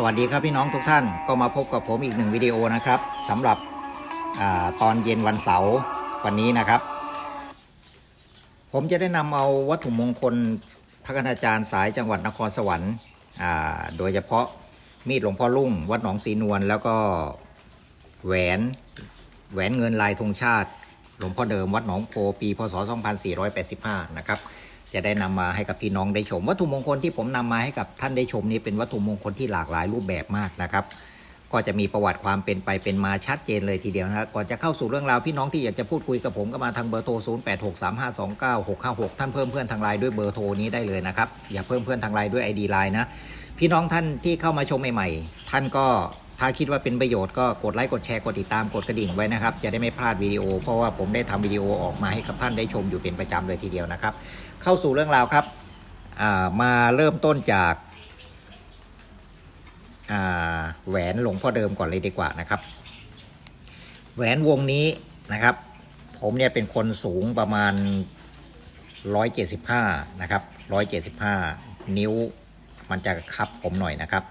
สวัสดีครับพี่น้องทุกท่านก็มาพบกับผมอีกหนึ่งวิดีโอนะครับสำหรับอตอนเย็นวันเสาร์วันนี้นะครับ ผมจะได้นำเอาวัตถุมงคลพระคณาจารย์สายจังหวัดนครสวรรค์โดยเฉพาะมีดหลวงพ่อลุ่ง วัดหนองสีนวลแล้วก็แหวนแหวนเงินลายธงชาติ หลวงพ่อเดิมวัดหนองโพปีพศ 2485 นะครับ จะได้นำมาให้กับพี่น้องได้ชม วัตถุมงคลที่ผมนำมาให้กับท่านได้ชมนี้เป็นวัตถุมงคลที่หลากหลายรูปแบบมากนะครับ ก็จะมีประวัติความเป็นไปเป็นมาชัดเจนเลยทีเดียวนะครับก่อนจะเข้าสู่เรื่องราวพี่น้องที่อยากจะพูดคุยกับผมก็มาทางเบอร์โทร 0863529656 ท่านเพิ่มเพื่อนทางไลน์ด้วยเบอร์โทรนี้ได้เลยนะครับอย่าเพิ่มเพื่อนทางไลน์ด้วย ID ไลน์นะพี่น้องท่านที่เข้ามาชมใหม่ๆท่านก็ ถ้าคิดว่าเป็นประโยชน์ก็กดไลค์กดแชร์กดติดตามกดกระดิ่งไว้นะครับ จะได้ไม่พลาดวิดีโอ เพราะว่าผมได้ทำวิดีโอออกมาให้กับท่านได้ชมอยู่เป็นประจำเลยทีเดียวนะครับ เข้าสู่เรื่องราวครับมาเริ่มต้นจากาแหวนหลวงพ่อเดิมก่อนเลยดีกว่านะครับ แหวนวงนี้นะครับ ผมเนี่ยเป็นคนสูงประมาณ 175 นะครับ 175 นิ้วมันจะคับผมหน่อยนะครับ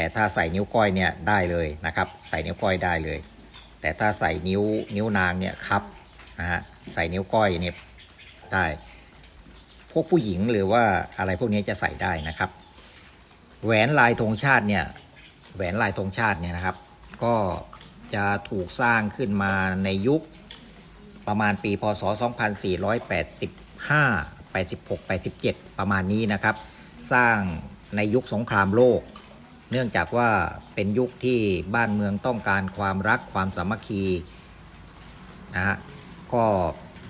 แต่ถ้าใส่นิ้วก้อยเนี่ยได้เลยนะครับ ใส่นิ้วก้อยได้เลย แต่ถ้าใส่นิ้วนิ้วนางเนี่ยครับนะฮะใส่นิ้วก้อยเนี่ยได้พวกผู้หญิงหรือว่าอะไรพวกนี้จะใส่ได้นะครับ แหวนลายธงชาติเนี่ยแหวนลายธงชาติเนี่ยนะครับ ก็จะถูกสร้างขึ้นมาในยุคประมาณปี พศ 2485 86 87 ประมาณนี้นะครับ สร้างในยุคสงครามโลก เนื่องจากว่าเป็นยุคที่บ้านเมืองต้องการความรักความสามัคคีนะฮะก็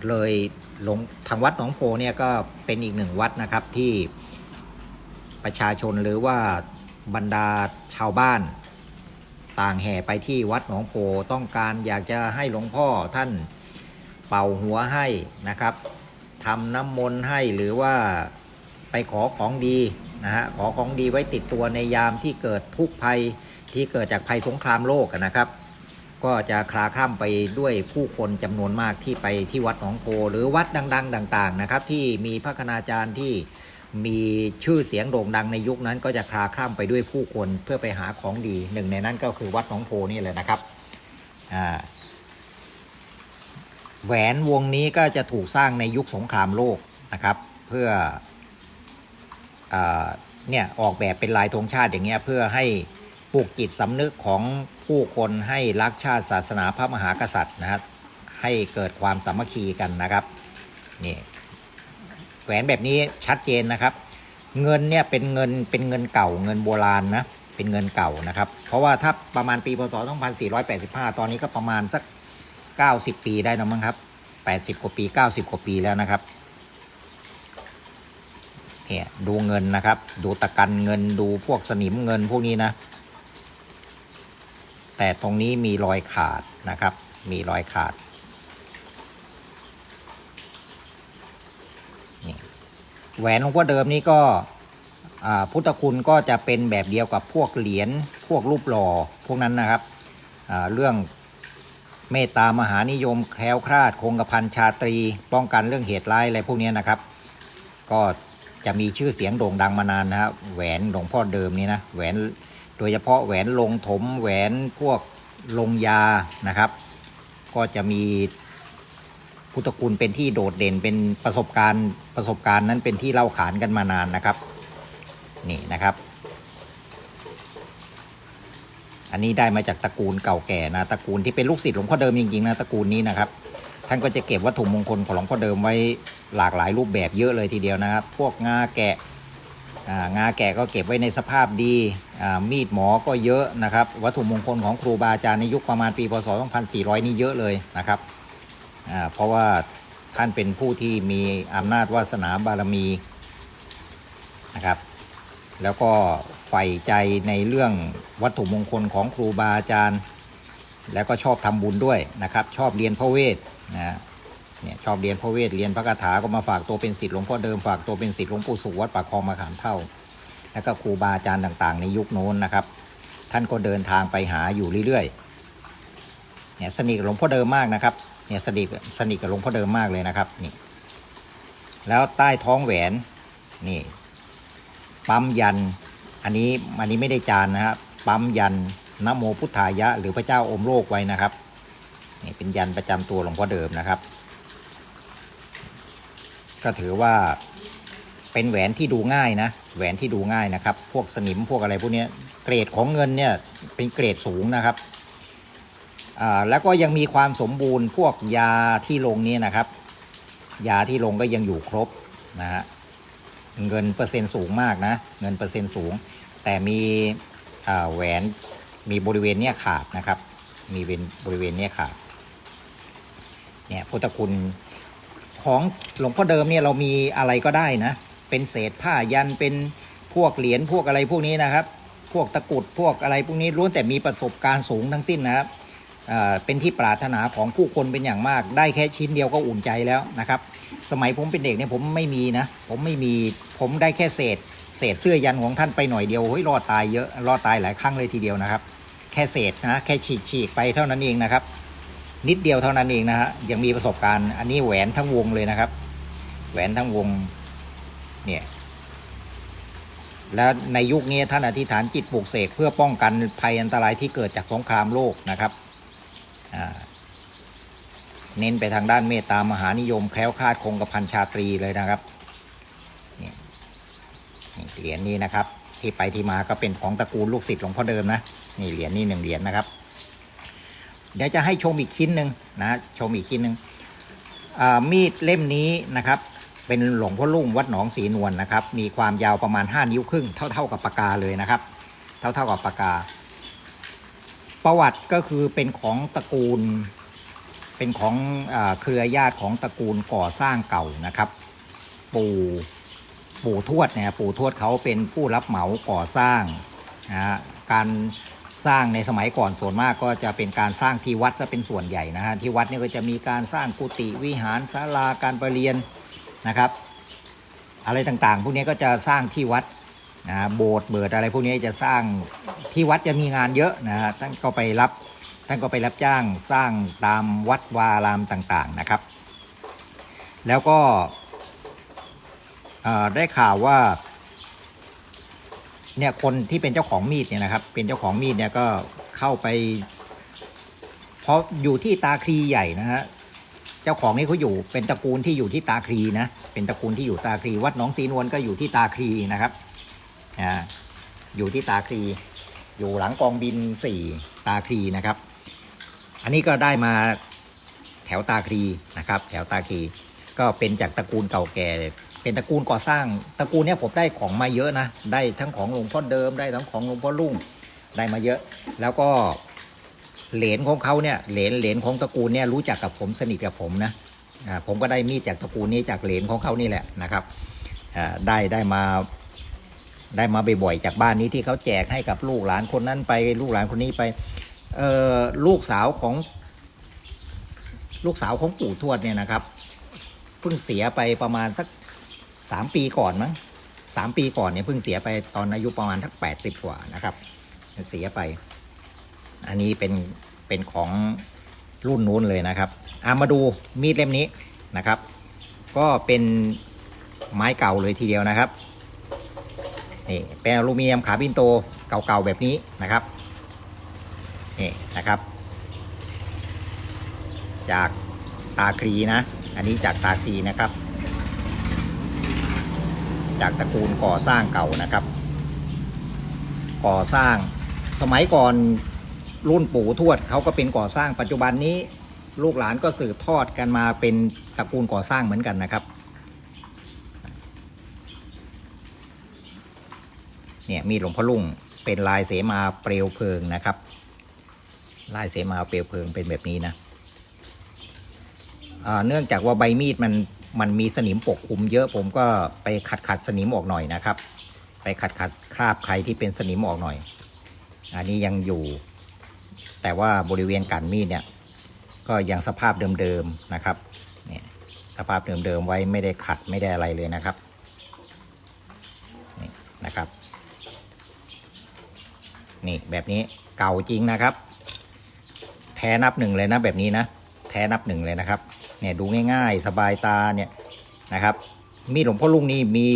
เลยหลงทางวัดหนองโพเนี่ยก็เป็นอีกหนึ่งวัดนะครับที่ประชาชนหรือว่าบรรดาชาวบ้านต่างแห่ไปที่วัดหนองโพต้องการอยากจะให้หลวงพ่อท่านเป่าหัวให้นะครับทำน้ำมนต์ให้หรือว่าไปขอของดี นะฮะขอของดีไว้ติดตัวในยามที่เกิดทุกภัยที่เกิดจากภัยสงครามโลกนะครับ ก็จะคลาคล่ำไปด้วยผู้คนจำนวนมากที่ไปที่วัดหนองโพหรือวัดดัง ๆ ต่างๆนะครับ ที่มีพระคณาจารย์ที่มีชื่อเสียงโด่งดังในยุคนั้น ก็จะคลาคล่ำไปด้วยผู้คนเพื่อไปหาของดีหนึ่งในนั้นก็คือวัดหนองโพนี่เลยนะครับอ่าแหวนวงนี้ก็จะถูกสร้างในยุคสงครามโลกนะครับ เพื่อ เนี่ยออกแบบเป็นลายธงชาติอย่างเงี้ยเพื่อให้ปลูกจิตสำนึกของผู้คนให้รักชาติศาสนาพระมหากษัตริย์นะครับให้เกิดความสามัคคีกันนะครับนี่แหวนแบบนี้ชัดเจนนะครับ เงินเนี่ยเป็นเงินเป็นเงินเก่าเงินโบราณนะเป็นเงินเก่านะครับ เพราะว่าถ้าประมาณปีพศ 2485 ตอนนี้ก็ประมาณสัก 90 ปีได้นะมั้งครับ 80 กว่าปี 90 กว่าปีแล้วนะครับ เนี่ยดูเงินนะครับ ดูตะกันเงินดูพวกสนิมเงินพวกนี้นะ แต่ตรงนี้มีรอยขาดนะครับ มีรอยขาดนี่แหวนหลวงพ่อเดิมนี่ก็พุทธคุณก็จะเป็นแบบเดียวกับพวกเหรียญพวกรูปหล่อพวกนั้นนะครับเรื่องเมตตามหานิยมแคล้วคลาดคงกระพันชาตรี ป้องกันเรื่องเหตุร้ายอะไรพวกนี้นะครับ ก็ จะมีชื่อเสียงโด่งดังมานานนะครับแหวนหลวงพ่อเดิมนี่นะแหวนโดยเฉพาะแหวนลงถมแหวนพวกลงยานะครับ ก็จะมีพุทธคุณเป็นที่โดดเด่นเป็นประสบการณ์ประสบการณ์นั้นเป็นที่เล่าขานกันมานานนะครับ นี่นะครับ อันนี้ได้มาจากตระกูลเก่าแก่นะตระกูลที่เป็นลูกศิษย์หลวงพ่อเดิมจริงๆนะตระกูลนี้นะครับ ท่านก็จะเก็บวัตถุมงคลของหลวงพ่อเดิมไว้หลากหลายรูปแบบเยอะเลยทีเดียวนะครับ พวกงาแกะงาแกะก็เก็บไว้ในสภาพดี มีดหมอก็เยอะนะครับ วัตถุมงคลของครูบาอาจารย์ในยุคประมาณปีพศ 2400 นี่เยอะเลยนะครับ เพราะว่าท่านเป็นผู้ที่มีอำนาจวาสนาบารมีนะครับ แล้วก็ใฝ่ใจในเรื่องวัตถุมงคลของครูบาอาจารย์ แล้วก็ชอบทำบุญด้วยนะครับ ชอบเรียนพระเวท นะเนี่ยชอบเรียนพระเวทเรียนพระคาถาก็มาฝากตัวเป็นศิษย์หลวงพ่อเดิมฝากตัวเป็นศิษย์หลวงปู่สุวัดปากคลองมาขามเท่า แล้วก็ครูบาอาจารย์ต่างๆ ในยุคโน้นนะครับ ท่านก็เดินทางไปหาอยู่เรื่อยๆเนี่ยสนิทกับหลวงพ่อเดิมมากนะครับเนี่ยสนิทสนิทกับหลวงพ่อเดิมมากเลยนะครับนี่แล้วใต้ท้องแหวนนี่ปั๊มยัน อันนี้อันนี้ไม่ได้จานนะครับ ปั๊มยันนโมพุทธายะ หรือพระเจ้าอมโลกไว้นะครับ นี่เป็นยันประจำตัวหลวงพ่อเดิมนะครับ ก็ถือว่าเป็นแหวนที่ดูง่ายนะ แหวนที่ดูง่ายนะครับ พวกสนิมพวกอะไรพวกนี้เกรดของเงินเนี่ยเป็นเกรดสูงนะครับอ่าแล้วก็ยังมีความสมบูรณ์ พวกยาที่ลงเนี่ยนะครับ ยาที่ลงก็ยังอยู่ครบนะฮะเงินเปอร์เซ็นต์สูงมากนะ เงินเปอร์เซ็นต์สูง แต่มีแหวนมีบริเวณเนี้ยขาดนะครับ มีเป็นบริเวณเนี้ยขาด เนี่ยพุทธคุณของหลวงพ่อเดิมเนี่ยเรามีอะไรก็ได้นะ เป็นเศษผ้ายันเป็นพวกเหรียญพวกอะไรพวกนี้นะครับ พวกตะกุดพวกอะไรพวกนี้ล้วนแต่มีประสบการณ์สูงทั้งสิ้นนะครับเป็นที่ปรารถนาของผู้คนเป็นอย่างมาก ได้แค่ชิ้นเดียวก็อุ่นใจแล้วนะครับ สมัยผมเป็นเด็กเนี่ยผมไม่มีนะ ผมไม่มีผมได้แค่เศษ เศษเสื้อยันของท่านไปหน่อยเดียวเฮ้ยรอดตายเยอะรอดตายหลายครั้งเลยทีเดียวนะครับ แค่เศษนะแค่ฉีกฉีกไปเท่านั้นเองนะครับ นิดเดียวเท่านั้นเองนะฮะยังมีประสบการณ์ อันนี้แหวนทั้งวงเลยนะครับ แหวนทั้งวงเนี่ยแล้วในยุคนี้ท่านอธิษฐานจิตปลูกเสกเพื่อป้องกันภัยอันตรายที่เกิดจากสงครามโลกนะครับเน้นไปทางด้านเมตตามหานิยมแคล้วคลาดคงกระพันชาตรีเลยนะครับนี่นี่เหรียญนี้นะครับ ที่ไปที่มาก็เป็นของตระกูลลูกศิษย์หลวงพ่อเดิมนะนี่เหรียญนี่หนึ่งเหรียญนะครับ เดี๋ยวจะให้ชมอีกชิ้นหนึ่งนะชมอีกชิ้นหนึ่งมีดเล่มนี้นะครับ เป็นหลวงพ่อลุ่งวัดหนองสีนวลนะครับ มีความยาวประมาณ 5 นิ้วครึ่ง เท่า ๆกับปากกาเลยนะครับ เท่าๆกับปากกา ประวัติก็คือเป็นของตระกูล เป็นของอเครือญาติของตระกูลก่อสร้างเก่านะครับ ปู่ปู่ทวดเนี่ยปู่ทวดเขาเป็นผู้รับเหมาก่อสร้างนะฮะการ สร้างในสมัยก่อนส่วนมากก็จะเป็นการสร้างที่วัดจะเป็นส่วนใหญ่นะฮะที่วัดเนี่ยก็จะมีการสร้างกุฏิวิหารศาลาการประเรียนนะครับ อะไรต่างๆ พวกนี้ก็จะสร้างที่วัดนะโบสถ์เบิดอะไรพวกนี้จะสร้างที่วัดจะมีงานเยอะนะฮะท่านก็ไปรับท่านก็ไปรับจ้างสร้างตามวัดวาอารามต่างๆนะครับ แล้วก็ได้ข่าวว่า เนี่ยคนที่เป็นเจ้าของมีดเนี่ยนะครับ เป็นเจ้าของมีดเนี่ยก็เข้าไป เพราะอยู่ที่ตาคลีใหญ่นะฮะเจ้าของนี่เขาอยู่เป็นตระกูลที่อยู่ที่ตาคลีนะเป็นตระกูลที่อยู่ตาคลีวัดหนองสีนวลก็อยู่ที่ตาคลีนะครับอ่าอยู่ที่ตาคลีอยู่หลังกองบินสี่ตาคลีนะครับ อันนี้ก็ได้มาแถวตาคลีนะครับ แถวตาคลีก็เป็นจากตระกูลเก่าแก่ เป็นตระกูลก่อสร้างตระกูลเนี้ยผมได้ของมาเยอะนะ ได้ทั้งของหลวงพ่อเดิมได้ทั้งของหลวงพ่อลุ่งได้มาเยอะ แล้วก็เหรนของเขาเนี่ยเหรนเหรนของตระกูลเนี่ยรู้จักกับผมสนิทกับผมนะอ่าผมก็ได้มีดจากตระกูลนี้จากเหรนของเขานี่แหละนะครับอ่าได้ได้มาได้มาบ่อยๆจากบ้านนี้ที่เขาแจกให้กับลูกหลานคนนั้นไปลูกหลานคนนี้ไปเอ่อลูกสาวของ ลูกสาวของปู่ทวดเนี่ยนะครับเพิ่งเสียไปประมาณสัก สามปีก่อนมั้งสามปีก่อนเนี่ยเพิ่งเสียไปตอนอายุประมาณทักแปดสิบกว่านะครับ เสียไป อันนี้เป็นเป็นของรุ่นนู้นเลยนะครับอามาดูมีดเล่มนี้นะครับ ก็เป็นไม้เก่าเลยทีเดียวนะครับนี่เป็นอลูมิเนียมขาบินโตเก่าๆแบบนี้นะครับนี่นะครับ จากตาครีนะ อันนี้จากตาครีนะครับ จากตระกูลก่อสร้างเก่านะครับ ก่อสร้างสมัยก่อนรุ่นปู่ทวดเขาก็เป็นก่อสร้างปัจจุบันนี้ลูกหลานก็สืบทอดกันมาเป็นตระกูลก่อสร้างเหมือนกันนะครับเนี่ยมีดหลวงพ่อลุงเป็นลายเสมาเปลวเพลิงนะครับ ลายเสมาเปลวเพลิงเป็นแบบนี้นะเนื่องจากว่าใบมีดมัน มันมีสนิมปกคลุมเยอะผมก็ไปขัดขัดสนิมออกหน่อยนะครับ ไปขัดขัดคราบใครที่เป็นสนิมออกหน่อย อันนี้ยังอยู่ แต่ว่าบริเวณกันมีดเนี่ย ก็ยังสภาพเดิมๆนะครับเนี่ยสภาพเดิมๆไว้ไม่ได้ขัดไม่ได้อะไรเลยนะครับนี่นะครับ นี่แบบนี้เก่าจริงนะครับ แท้นับหนึ่งเลยนะแบบนี้นะ แท้นับหนึ่งเลยนะครับ เนี่ยดูง่ายๆ สบายตาเนี่ยนะครับ มีดหลวงพ่อลุงนี่มี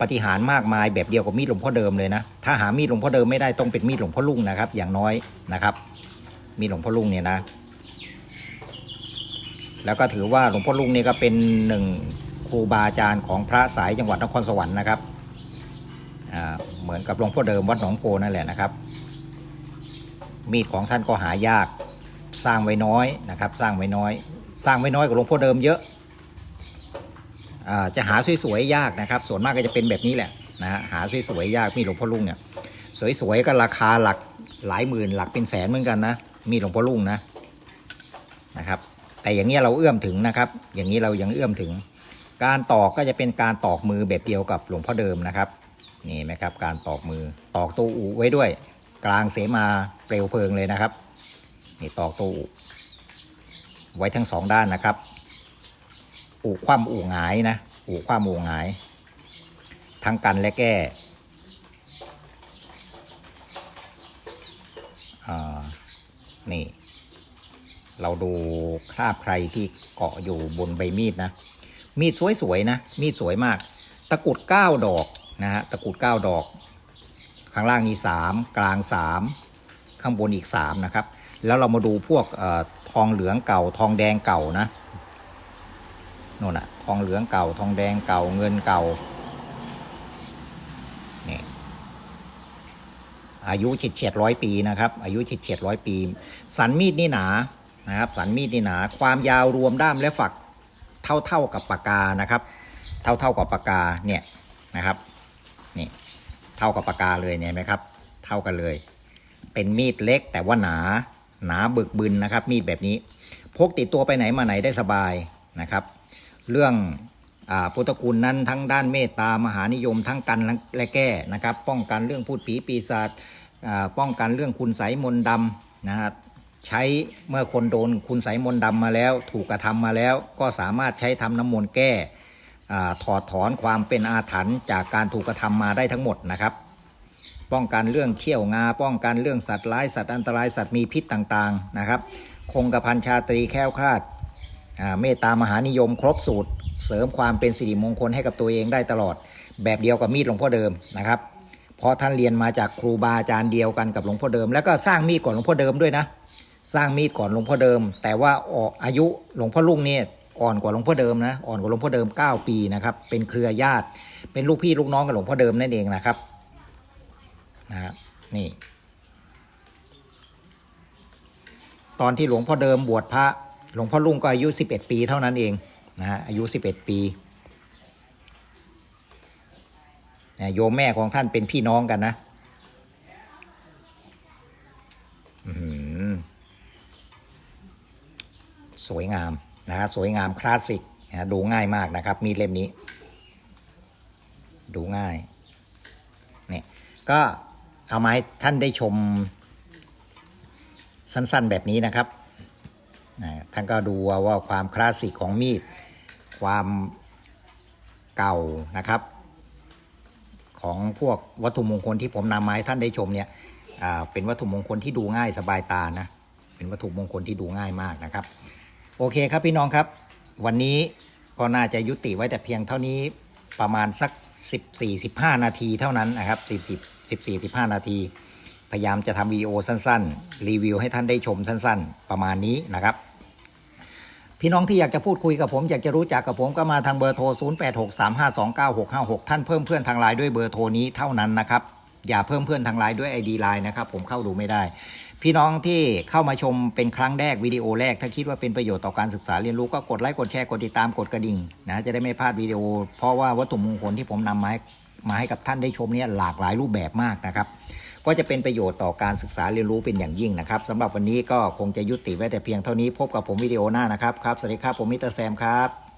ปฏิหารมากมายแบบเดียวกับมีดหลวงพ่อเดิมเลยนะ ถ้าหามีดหลวงพ่อเดิมไม่ได้ต้องเป็นมีดหลวงพ่อลุงนะครับ อย่างน้อยนะครับ มีดหลวงพ่อลุงเนี่ยนะ แล้วก็ถือว่าหลวงพ่อลุงเนี่ยก็เป็นหนึ่งครูบาอาจารย์ของพระสายจังหวัดนครสวรรค์นะครับอ่าเหมือนกับหลวงพ่อเดิมวัดหนองโพนั่นแหละนะครับ มีดของท่านก็หายากสร้างไว้น้อยนะครับ สร้างไว้น้อย สร้างไว้น้อยกว่าหลวงพ่อเดิมเยอะอ่าจะหาสวยๆยากนะครับ ส่วนมากก็จะเป็นแบบนี้แหละนะหาสวยๆยากมีหลวงพ่อลุงเนี่ยสวยๆก็ราคาหลักหลายหมื่นหลักเป็นแสนเหมือนกันนะ มีหลวงพ่อลุงนะนะครับ แต่อย่างนี้เราเอื้อมถึงนะครับ อย่างนี้เรายังเอื้อมถึง การตอกก็จะเป็นการตอกมือแบบเดียวกับหลวงพ่อเดิมนะครับนี่ไหมครับ การตอกมือตอกตัวอูไว้ด้วย กลางเสมาเปลวเพลิงเลยนะครับนี่ตอกตัวอู ไว้ทั้งสองด้านนะครับ อู่คว่ำอูหงายนะ อู่คว่ำอูหงาย ทั้งกันและแก้นี่ เราดูคราบใครที่เกาะอยู่บนใบมีดนะ มีดสวยๆนะ มีดสวยมาก ตะกุดเก้าดอกนะฮะ ตะกุดเก้าดอก ข้างล่างมีสามกลางสามข้างบนอีกสามนะครับ แล้วเรามาดูพวกเออ ทองเหลืองเก่า ทองแดงเก่านะโน่นอะทองเหลืองเก่า ทองแดงเก่าเงินเก่านี่อายุเฉียดเฉียดร้อยปีนะครับ อายุเฉียดเฉียดร้อยปี สันมีดนี่หนานะครับ สันมีดนี่หนา ความยาวรวมด้ามและฝักเท่าเท่ากับปากกานะครับ เท่าเท่ากับปากกาเนี่ยนะครับนี่เท่ากับปากกาเลยเนี่ยเห็นไหมครับ เท่ากันเลย เป็นมีดเล็กแต่ว่าหนา หนาบึกบึนนะครับ มีดแบบนี้ พกติดตัวไปไหนมาไหนได้สบายนะครับ เรื่องอาพุทธคุณนั้นทั้งด้านเมตตามหานิยมทั้งกันและแก้นะครับ ป้องกันเรื่องพูดผีปีศาจอ่าป้องกันเรื่องคุณไสยมนต์ดำนะฮะใช้เมื่อคนโดนคุณไสยมนต์ดำมาแล้ว ถูกกระทำมาแล้ว ก็สามารถใช้ทำน้ำมนต์แก้อาถอดถอนความเป็นอาถรรพ์จากการถูกกระทำมาได้ทั้งหมดนะครับ ป้องกันเรื่องเขี้ยวงา ป้องกันเรื่องสัตว์ร้ายสัตว์อันตรายสัตว์มีพิษต่างๆนะครับ คงกระพันชาตรีแค้วคลาดเมตตามหานิยมครบสูตร เสริมความเป็นสิริมงคลให้กับตัวเองได้ตลอด แบบเดียวกับมีดหลวงพ่อเดิมนะครับเพราะท่านเรียนมาจากครูบาอาจารย์เดียวกันกับหลวงพ่อเดิม แล้วก็สร้างมีดก่อนหลวงพ่อเดิมด้วยนะ สร้างมีดก่อนหลวงพ่อเดิม แต่ว่าออกอายุหลวงพ่อลุงเนี่ยอ่อนกว่าหลวงพ่อเดิมนะอ่อนกว่าหลวงพ่อเดิม 9 ปีนะครับเป็นเครือญาติ เป็นลูกพี่ลูกน้องกับหลวงพ่อเดิมนั่นเองนะครับ นะนี่ ตอนที่หลวงพ่อเดิมบวชพระ หลวงพ่อลุงก็อายุ 11 ปีเท่านั้นเองนะฮะอายุ 11 ปีนี่ยโยมแม่ของท่านเป็นพี่น้องกันนะสวยงามนะฮะสวยงามคลาสสิกนะดูง่ายมากนะครับ มีเล่มนี้ ดูง่าย เนี่ย ก็ เอามาให้ท่านได้ชมสั้นๆแบบนี้นะครับนะท่านก็ดูว่าความคลาสสิกของมีด ความเก่านะครับ ของพวกวัตถุมงคลที่ผมนำมาให้ท่านได้ชมเนี่ยเป็นวัตถุมงคลที่ดูง่ายสบายตานะ เป็นวัตถุมงคลที่ดูง่ายมากนะครับ โอเคครับพี่น้องครับ วันนี้ก็น่าจะยุติไว้แต่เพียงเท่านี้ประมาณสัก 14-15 นาทีเท่านั้นนะครับ10 14-15 นาที พยายามจะทำวิดีโอสั้นๆ รีวิวให้ท่านได้ชมสั้นๆ ประมาณนี้นะครับ พี่น้องที่อยากจะพูดคุยกับผม อยากจะรู้จักกับผมก็มาทางเบอร์โทร 0863529656 ท่านเพิ่มเพื่อนทางไลน์ด้วยเบอร์โทรนี้เท่านั้นนะครับอย่าเพิ่มเพื่อนทางไลน์ด้วย ID ไลน์นะครับ ผมเข้าดูไม่ได้ พี่น้องที่เข้ามาชมเป็นครั้งแรกวิดีโอแรก ถ้าคิดว่าเป็นประโยชน์ต่อการศึกษาเรียนรู้ก็กดไลค์กดแชร์กดติดตามกดกระดิ่งนะจะได้ไม่พลาดวิดีโอ เพราะว่าวัตถุมงคลที่ผมนำมาให้ มาให้กับท่านได้ชมเนี่ยหลากหลายรูปแบบมากนะครับ ก็จะเป็นประโยชน์ต่อการศึกษาเรียนรู้เป็นอย่างยิ่งนะครับสำหรับวันนี้ก็คงจะยุติไว้แต่เพียงเท่านี้พบกับผมวิดีโอหน้านะครับครับสวัสดีครับผมมิสเตอร์แซมครับ